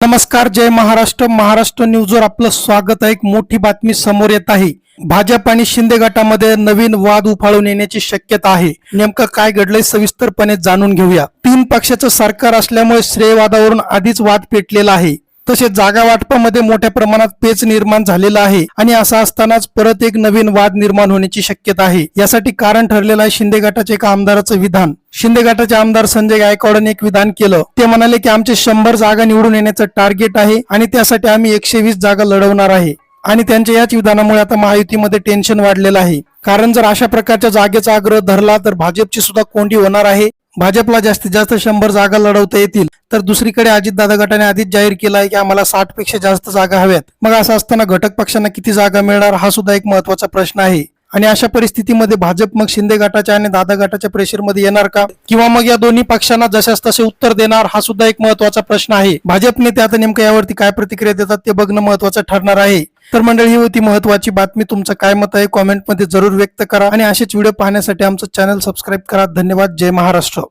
नमस्कार जय महाराष्ट्र. महाराष्ट्र न्यूजवर आपलं स्वागत आहे. एक मोठी बातमी समोर येत आहे. भाजप आणि शिंदे गटामध्ये नवीन वाद उफाळून येण्याची शक्यता आहे. नेमकं काय घडलंय सविस्तरपणे जाणून घेऊया. तीन पक्षाचं सरकार असल्यामुळे श्रेयवादावरून आधीच वाद पेटलेला आहे. तसेच जागा वाटपामध्ये मोठ्या प्रमाणात पेच निर्माण झालेला आहे आणि असा असतानाच परत एक नवीन वाद निर्माण होण्याची शक्यता आहे. यासाठी कारण ठरलेलं आहे शिंदे गटाचे एका आमदाराचं विधान. शिंदे गटाचे आमदार संजय गायकवाडांनी एक विधान केलं. ते म्हणाले की आमचे शंभर जागा निवडून येण्याचं टार्गेट आहे आणि त्यासाठी आम्ही एकशे वीस जागा लढवणार आहे. आणि त्यांच्या याच विधानामुळे आता महायुतीमध्ये टेन्शन वाढलेलं आहे. कारण जर अशा प्रकारच्या जागेचा आग्रह धरला तर भाजपची सुद्धा कोंडी होणार आहे. भाजपला जास्तीत जास्त शंभर जागा लढवता येतील. तर दुसरीकडे अजितदादा गटाने आधीच जाहीर केला आहे की आम्हाला साठपेक्षा जास्त जागा हव्यात. मग असं असताना घटक पक्षांना किती जागा मिळणार हा सुद्धा एक महत्त्वाचा प्रश्न आहे. आणि अशा परिस्थितीमध्ये भाजप मग शिंदे गटाच्या आणि दादा गटाच्या प्रेशरमध्ये येणार का? किंवा मग या दोन्ही पक्षांना जशास तसे उत्तर देणार हा सुद्धा एक महत्त्वाचा प्रश्न आहे. भाजप नेते आता नेमकं यावरती काय प्रतिक्रिया देतात ते बघणं महत्वाचं ठरणार आहे. तर मंडळी ही होती महत्वाची बातमी. तुमचं काय मत आहे? कॉमेंटमध्ये जरूर व्यक्त करा. आणि असेच व्हिडिओ पाहण्यासाठी आमचं चॅनल सबस्क्राईब करा. धन्यवाद. जय महाराष्ट्र.